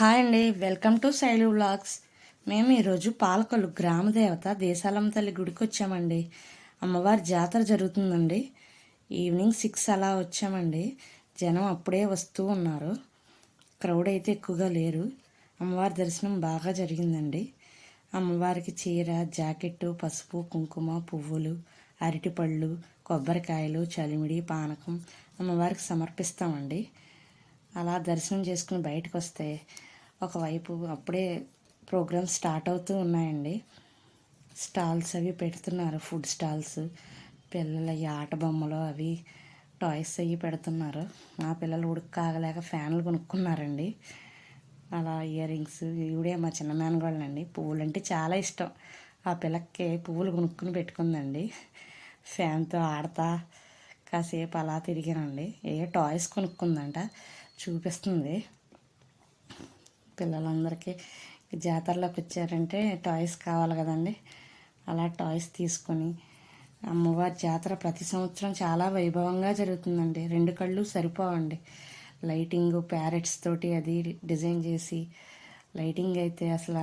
Hi అండి. Welcome to Shailu vlogs. మేము ఈరోజు పాలకొల్లు గ్రామదేవత దేశాలమ్మ తల్లి గుడికి వచ్చామండి. అమ్మవారి జాతర జరుగుతుందండి. ఈవినింగ్ సిక్స్ అలా వచ్చామండి. జనం అప్పుడే వస్తూ ఉన్నారు. క్రౌడ్ అయితే ఎక్కువగా లేరు. అమ్మవారి దర్శనం బాగా జరిగిందండి. అమ్మవారికి చీర జాకెట్టు పసుపు కుంకుమ పువ్వులు అరటిపళ్ళు కొబ్బరికాయలు చలిమిడి పానకం అమ్మవారికి సమర్పిస్తామండి. అలా దర్శనం చేసుకుని బయటకు వస్తే ఒకవైపు అప్పుడే ప్రోగ్రామ్స్ స్టార్ట్ అవుతూ ఉన్నాయండి. స్టాల్స్ అవి పెడుతున్నారు. ఫుడ్ స్టాల్స్ పిల్లల ఆట బొమ్మలు అవి టాయ్స్ అవి పెడుతున్నారు. మా పిల్లలు ఉడుకు కాగలేక ఫ్యాన్లు కొనుక్కున్నారండి. అలా ఇయర్ రింగ్స్ ఇవిడే మా చిన్న మేనగాళ్ళండి. పువ్వులు అంటే చాలా ఇష్టం. ఆ పిల్లకి పువ్వులు కొనుక్కుని పెట్టుకుందండి. ఫ్యాన్తో ఆడతా కాసేపు అలా తిరిగానండి. ఏ టాయ్స్ కొనుక్కుందంట. చూపిస్తుంది. పిల్లలందరికీ జాతరలోకి వచ్చారంటే టాయ్స్ కావాలి కదండి. అలా టాయ్స్ తీసుకొని అమ్మవారి జాతర ప్రతి సంవత్సరం చాలా వైభవంగా జరుగుతుందండి. రెండు కళ్ళు సరిపోవండి. లైటింగ్ ప్యారెట్స్ తోటి అది డిజైన్ చేసి లైటింగ్ అయితే అసలు